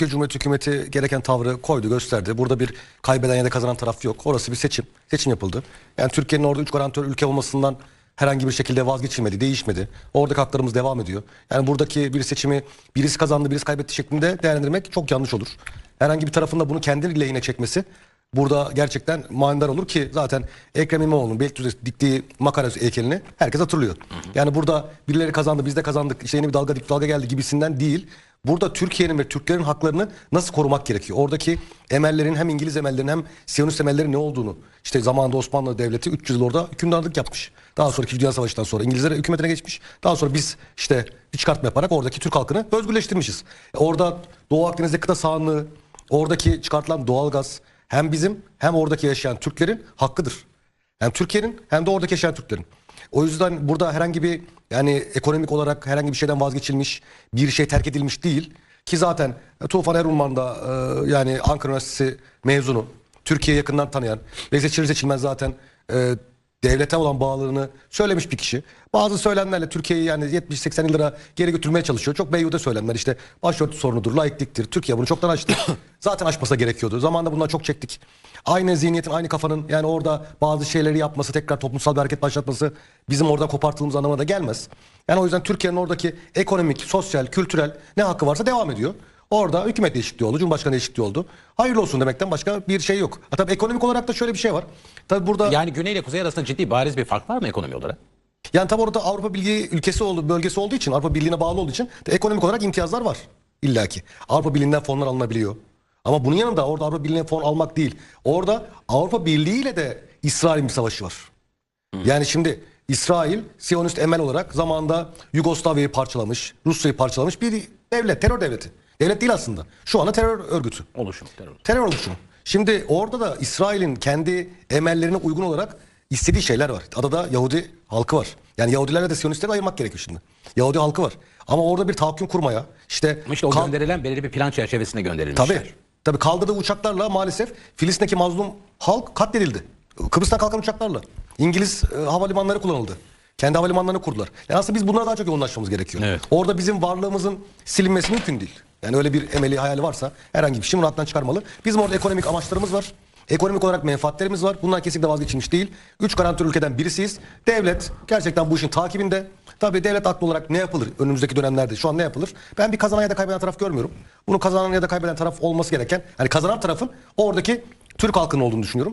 Türkiye Cumhuriyeti hükümeti gereken tavrı koydu, gösterdi. Burada bir kaybeden ya da kazanan taraf yok. Orası bir seçim. Seçim yapıldı. Yani Türkiye'nin orada üç garantör ülke olmasından herhangi bir şekilde vazgeçilmedi, değişmedi. Oradaki haklarımız devam ediyor. Yani buradaki bir seçimi birisi kazandı, birisi kaybetti şeklinde değerlendirmek çok yanlış olur. Herhangi bir tarafın da bunu kendi lehine çekmesi burada gerçekten manidar olur ki zaten Ekrem İmamoğlu'nun Beylikdüzü diktiği makara heykelini herkes hatırlıyor. Yani burada birileri kazandı, biz de kazandık, işte yeni bir dalga dik dalga geldi gibisinden değil. Burada Türkiye'nin ve Türklerin haklarını nasıl korumak gerekiyor? Oradaki emellerin hem İngiliz emellerin hem Siyonist emellerin ne olduğunu. işte zamanında Osmanlı Devleti 300 yıl orada hükümdarlık yapmış. Daha sonra 2. Dünya Savaşı'ndan sonra İngilizlere hükümetine geçmiş. Daha sonra biz işte çıkartma yaparak oradaki Türk halkını özgürleştirmişiz. E Orada Doğu Akdeniz'de kıta sahanlığı, oradaki çıkartılan doğalgaz hem bizim hem oradaki yaşayan Türklerin hakkıdır. Hem Türkiye'nin hem de oradaki yaşayan Türklerin. O yüzden burada herhangi bir yani ekonomik olarak herhangi bir şeyden vazgeçilmiş, bir şey terk edilmiş değil. Ki zaten Tufan Erulman da e, yani Ankara Üniversitesi mezunu, Türkiye'yi yakından tanıyan ve seçilir seçilmez zaten e, devlete olan bağlılığını söylemiş bir kişi. Bazı söylemlerle Türkiye'yi yani 70-80 yıllara geri götürmeye çalışıyor. Çok beyhude söylemler işte başörtü sorunudur, laikliktir. Türkiye bunu çoktan aştı. Zaten aşmasa gerekiyordu. Zamanında bundan çok çektik. Aynı zihniyetin, aynı kafanın yani orada bazı şeyleri yapması, tekrar toplumsal bir hareket başlatması bizim orada kopartıldığımız anlamına da gelmez. Yani o yüzden Türkiye'nin oradaki ekonomik, sosyal, kültürel ne hakkı varsa devam ediyor. Orada hükümet değişikliği oldu, cumhurbaşkanı değişikliği oldu. Hayırlı olsun demekten başka bir şey yok. Ha, tabii ekonomik olarak da şöyle bir şey var. Tabii burada Yani güney ile kuzey arasında ciddi bariz bir fark var mı ekonomi olarak? yani tabi orada Avrupa Birliği ülkesi oldu, bölgesi olduğu için, Avrupa Birliği'ne bağlı olduğu için de ekonomik olarak imtiyazlar var illaki. Avrupa Birliği'nden fonlar alınabiliyor. Ama bunun yanında orada Avrupa Birliği'ne fon almak değil. Orada Avrupa Birliği ile de İsrail'in bir savaşı var. Yani şimdi İsrail Siyonist emel olarak zamanında Yugoslavya'yı parçalamış, Rusya'yı parçalamış bir devlet, terör devleti. Devlet değil aslında. Şu anda terör örgütü. Oluşum terör. Terör oluşumu. Şimdi orada da İsrail'in kendi emellerine uygun olarak istediği şeyler var. Adada Yahudi halkı var. Yani Yahudilerle de Siyonistleri ayırmak gerekiyor şimdi. Yahudi halkı var. Ama orada bir tahakküm kurmaya işte, işte o gönderilen belirli bir plan çerçevesinde gönderilmişler. tabii, tabii kaldırdığı uçaklarla maalesef Filistin'deki mazlum halk katledildi. Kıbrıs'tan kalkan uçaklarla. İngiliz e, havalimanları kullanıldı. Kendi havalimanlarını kurdular. Yani aslında biz bunlara daha çok yoğunlaşmamız gerekiyor. Evet. Orada bizim varlığımızın silinmesi mümkün değil. Yani öyle bir emeli hayali varsa herhangi bir şey bunu çıkarmalı. Bizim orada ekonomik amaçlarımız var. Ekonomik olarak menfaatlerimiz var. Bunlar kesinlikle vazgeçilmiş değil. Üç garantör ülkeden birisiyiz. Devlet gerçekten bu işin takibinde. Tabii devlet aklı olarak ne yapılır önümüzdeki dönemlerde şu an ne yapılır? Ben bir kazanan ya da kaybeden taraf görmüyorum. Bunu kazanan ya da kaybeden taraf olması gereken yani kazanan tarafın oradaki Türk halkının olduğunu düşünüyorum.